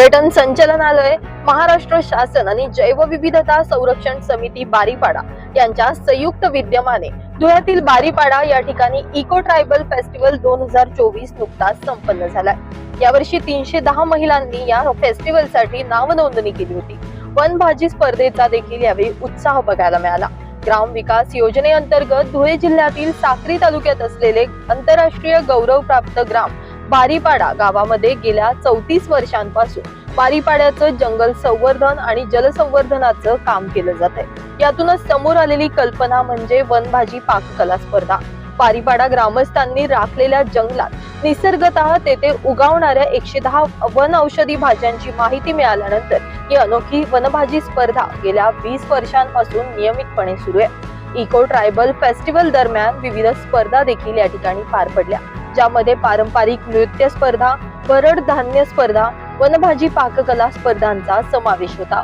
पर्यटन संचालनालय महाराष्ट्र शासन आणि जैवविविधता संरक्षण समिती बारीपाडा यांच्या संयुक्त विद्यमाने धुळ्यातील बारीपाडा या ठिकाणी इको ट्रायबल फेस्टिवल दोन हजार चोवीस नुकताच संपन्न झालाय. यावर्षी तीनशे दहा महिलांनी या फेस्टिवलसाठी नाव नोंदणी केली होती. वनभाजी स्पर्धेचा देखील यावेळी उत्साह बघायला मिळाला. ग्राम विकास योजनेअंतर्गत धुळे जिल्ह्यातील साक्री तालुक्यात असलेले आंतरराष्ट्रीय गौरव प्राप्त ग्राम बारीपाडा गावामध्ये गेल्या चौतीस वर्षांपासून बारीपाड्याचं जंगल संवर्धन आणि जलसंवर्धनाचं काम केलं जात आहे. यातूनच समोर आलेली कल्पना म्हणजे वनभाजी पाककला स्पर्धा. बारीपाडा ग्रामस्थांनी राखलेल्या जंगलात निसर्गत तेथे उगावणाऱ्या एकशे दहा वन औषधी भाज्यांची माहिती मिळाल्यानंतर ही अनोखी वनभाजी स्पर्धा गेल्या वीस वर्षांपासून नियमितपणे सुरू आहे. इको ट्रायबल फेस्टिवल दरम्यान विविध स्पर्धा देखील या ठिकाणी पार पडल्या. ज्यामध्ये पारंपरिक नृत्य स्पर्धा भरड धान्य स्पर्धा वनभाजी पाककला स्पर्धांचा समावेश होता.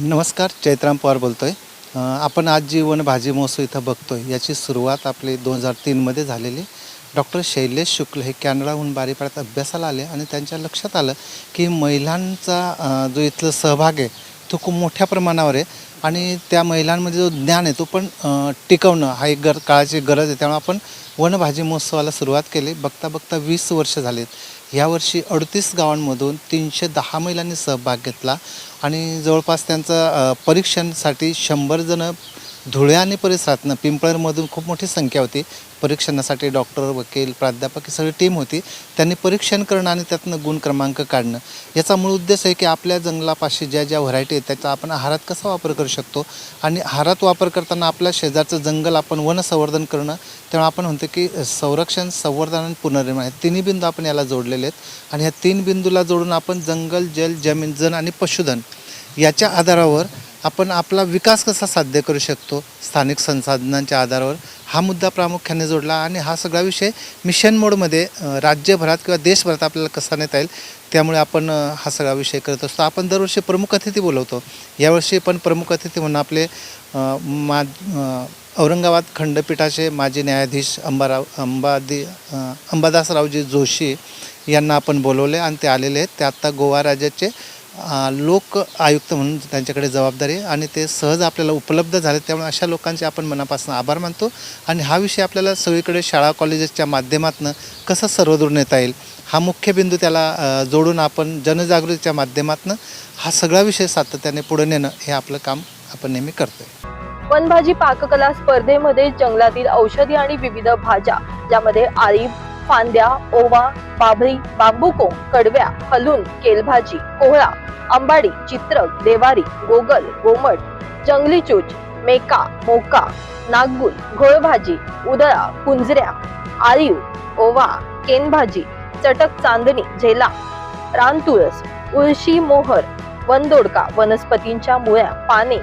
नमस्कार चैत्राम पवार बोलतोय. आपण आज जी वनभाजी महोत्सव इथं बघतोय याची सुरुवात आपली दोन हजार तीनमध्ये झालेली. डॉक्टर शैलेश शुक्ल हे कॅनडाहून बारीपाड्यात अभ्यासाला आले आणि त्यांच्या लक्षात आलं की महिलांचा जो इथलं सहभाग आहे तो खूप मोठ्या प्रमाणावर आहे आणि त्या महिलांमध्ये जो ज्ञान आहे तो पण टिकवणं हा एक गर काळाची गरज आहे. त्यामुळे आपण वनभाजी महोत्सवाला सुरुवात केली. बघता बघता वीस वर्ष झालीत. यावर्षी अडतीस गावांमधून तीनशे दहा महिलांनी सहभाग घेतला आणि जवळपास त्यांचं परीक्षणसाठी शंभर जणं धुळे आणि परिसरातनं पिंपळरमधून खूप मोठी संख्या होती. परीक्षणासाठी डॉक्टर वकील प्राध्यापक ही सगळी टीम होती. त्यांनी परीक्षण करणं आणि त्यातनं गुण क्रमांक काढणं. याचा मूळ उद्देश आहे की आपल्या जंगलापाशी ज्या ज्या व्हरायटी आहेत त्याचा आपण आहारात कसा वापर करू शकतो? आणि आहारात वापर करताना आपल्या शेजारचं जंगल आपण वनसंवर्धन करणं तेव्हा आपण म्हणतो की संरक्षण संवर्धन आणि पुनर्निर्माण हे तिन्ही बिंदू आपण याला जोडलेले आहेत. आणि ह्या तीन बिंदूला जोडून आपण जंगल जल जमीन जन आणि पशुधन याच्या आधारावर आपण आपला विकास कसा साध्य करू शकतो? स्थानिक संसाधनांच्या आधारावर हा मुद्दा प्रामुख्याने जोडला आणि हा सगळा विषय मिशन मोडमध्ये राज्यभरात किंवा देशभरात आपल्याला कसा नेता येईल त्यामुळे आपण हा सगळा विषय करत असतो. आपण दरवर्षी प्रमुख अतिथी बोलवतो. यावर्षी पण प्रमुख अतिथी म्हणून आपले मा औरंगाबाद खंडपीठाचे माजी न्यायाधीश अंबाराव अंबादी अंबादासरावजी जोशी यांना आपण बोलवले आणि ते आलेले आहेत. ते आत्ता गोवा राज्याचे लोक आयुक्त म्हणून त्यांच्याकडे जबाबदारी आहे आणि ते सहज आपल्याला उपलब्ध झाले त्यामुळे अशा लोकांचे आपण मनापासून आभार मानतो. आणि हा विषय आपल्याला सगळीकडे शाळा कॉलेजेसच्या माध्यमातून कसं सर्वदूर नेता येईल हा मुख्य बिंदू त्याला जोडून आपण जनजागृतीच्या माध्यमातून हा सगळा विषय सातत्याने पुढे नेणं हे आपलं काम आपण नेहमी करतोय. वनभाजी पाककला स्पर्धेमध्ये जंगलातील औषधी आणि विविध भाज्या ज्यामध्ये आळी फांद्या ओवा बाभळी बांबूको कडव्या हलून केलभाजी कोहळा अंबाडी चित्रक देवारी गोगल गोमट जंगली चूच मेका मोका नागगुल घोळभाजी उदळा कुंजऱ्या आळीव ओवा केनभाजी चटक चांदणी झेला रानतुळस उळशी मोहर वनदोडका वनस्पतींच्या मुळ्या पाने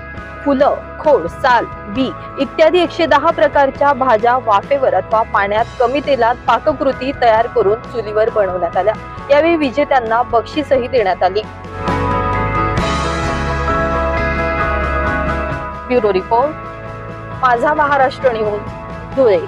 फुलं खोड साल बी इत्यादी एकशे दहा प्रकारच्या भाज्या वाफेवर अथवा पाण्यात कमी तेलात पाककृती तयार करून चुलीवर बनवण्यात आल्या. यावेळी विजेत्यांना बक्षीसही देण्यात आली. ब्युरो रिपोर्ट माझा महाराष्ट्र न्यूज धुळे.